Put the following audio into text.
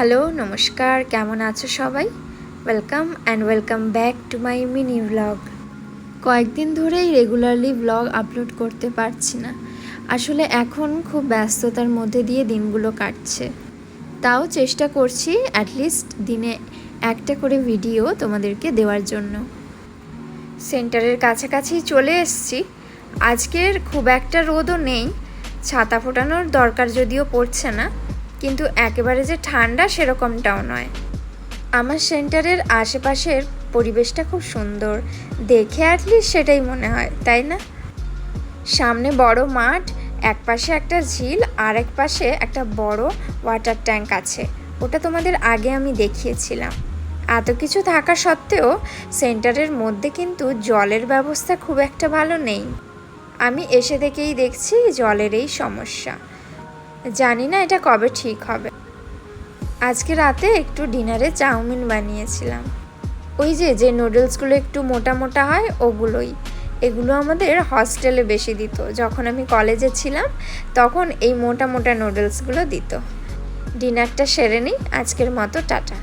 Hello, নমস্কার, কেমন আছো সবাই? Welcome and welcome back to my mini blog কয়েকদিন ধরেই রেগুলারলি ব্লগ আপলোড করতে পারছি না। আসলে এখন খুব ব্যস্ততার মধ্যে দিয়ে দিনগুলো কাটছে। তাও চেষ্টা করছি অ্যাটলিস্ট দিনে একটা করে ভিডিও তোমাদেরকে দেওয়ার জন্য। সেন্টারের কাছাকাছি চলে এসেছি। আজকের খুব একটা রোদও নেই। ছাতা ফোটানোর দরকার যদিও পড়ছে না। কিন্তু একেবারে যে ঠান্ডা সেরকমটাও নয়। আমার সেন্টারের আশেপাশের পরিবেশটা খুব সুন্দর। দেখে অ্যাটলিস্ট সেটাই মনে হয়, তাই না? সামনে বড় মাঠ এক পাশে একটা ঝিল, আর এক পাশে একটা বড় ওয়াটার ট্যাঙ্ক আছে। ওটা তোমাদের আগে আমি দেখিয়েছিলাম। এত কিছু থাকা সত্ত্বেও সেন্টারের মধ্যে কিন্তু জলের ব্যবস্থা খুব একটা ভালো নেই। আমি এসে থেকেই দেখছি জলের এই সমস্যা। জানি না এটা কবে ঠিক হবে। আজকে রাতে একটু ডিনারে চাউমিন বানিয়েছিলাম। ওই যে যে নুডলসগুলো একটু মোটা মোটা হয়, ওগুলোই। এগুলো আমাদের হস্টেলে বেশি দিত। যখন আমি কলেজে ছিলাম, তখন এই মোটা মোটা নুডলসগুলো দিত। ডিনারটা সেরে নিই, আজকের মতো টাটা।